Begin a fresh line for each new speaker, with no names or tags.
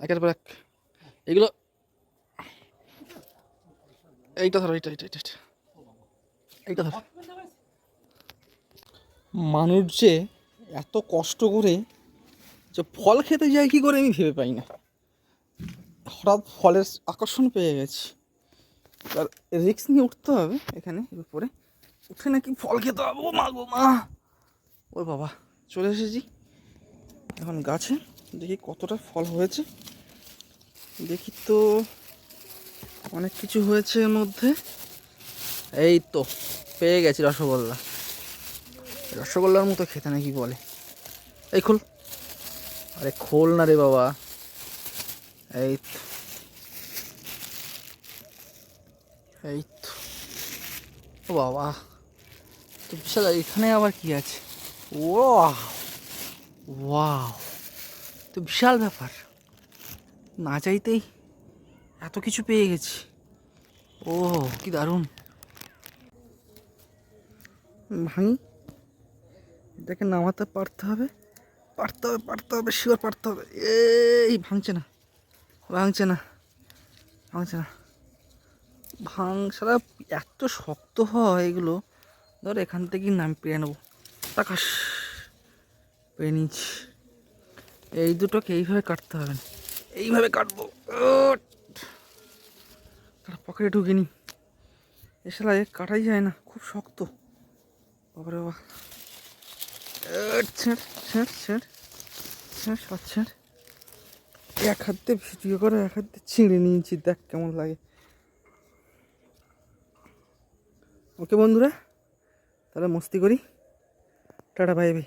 একের পর এক এগুলো এইটা ধরো, এইটা এইটা এইটা এইটা। ধরো। মানুষ যে এত কষ্ট করে যে ফল খেতে যায়, কি করে আমি ভেবে পাই না। হঠাৎ ফলের আকর্ষণ পেয়ে গেছি। আর রিক্স নিয়ে উঠতে হবে এখানে উপরে। উঠে নাকি ফল খেতে হবে? ও মা গো মা। ও বাবা, চলে এসেছি। এখন গাছে দেখি কতটা ফল হয়েছে। দেখি তো, অনেক কিছু হয়েছে এর মধ্যে। এই তো, পেয়ে গেছি রসগোল্লা। রসগোল্লার মতো খেতে নাকি বলে। এই খোল। আরে খোল না রে বাবা। এই তো। এই তো। ও বাবা। তো বিশাল, এখানে আবার কি আছে? ও তো বিশাল ব্যাপার। না চাইতেই এত কিছু পেয়ে গেছি। ও, কি দারুণ। ভাঙি এটাকে নামাতে পারতে হবে? পারতে হবে পারতে হবে শিওর পারতে হবে। এই, ভাঙছে না ভাঙছে না ভাঙছে না। ভাঙ সারা এত শক্ত হয় এগুলো, ধর এখান থেকেই নাম পেয়ে নেব। তাকাস, পেয়ে নিচ্ছি এই দুটোকে এইভাবে কাটতে হবে। না। এইভাবে কাটবো। তারা পকেটে ঢুকে নি এছাড়া এ কাটাই যায় না, খুব শক্ত। বাবা। ছেড় ছেড়। এক হাত দিয়ে ভিডিও করে, এক হাত দিয়ে ছিঁড়ে নিয়েছি, দেখ কেমন লাগে। ওকে বন্ধুরা, তাহলে মস্তি করি। Tata, bye bye.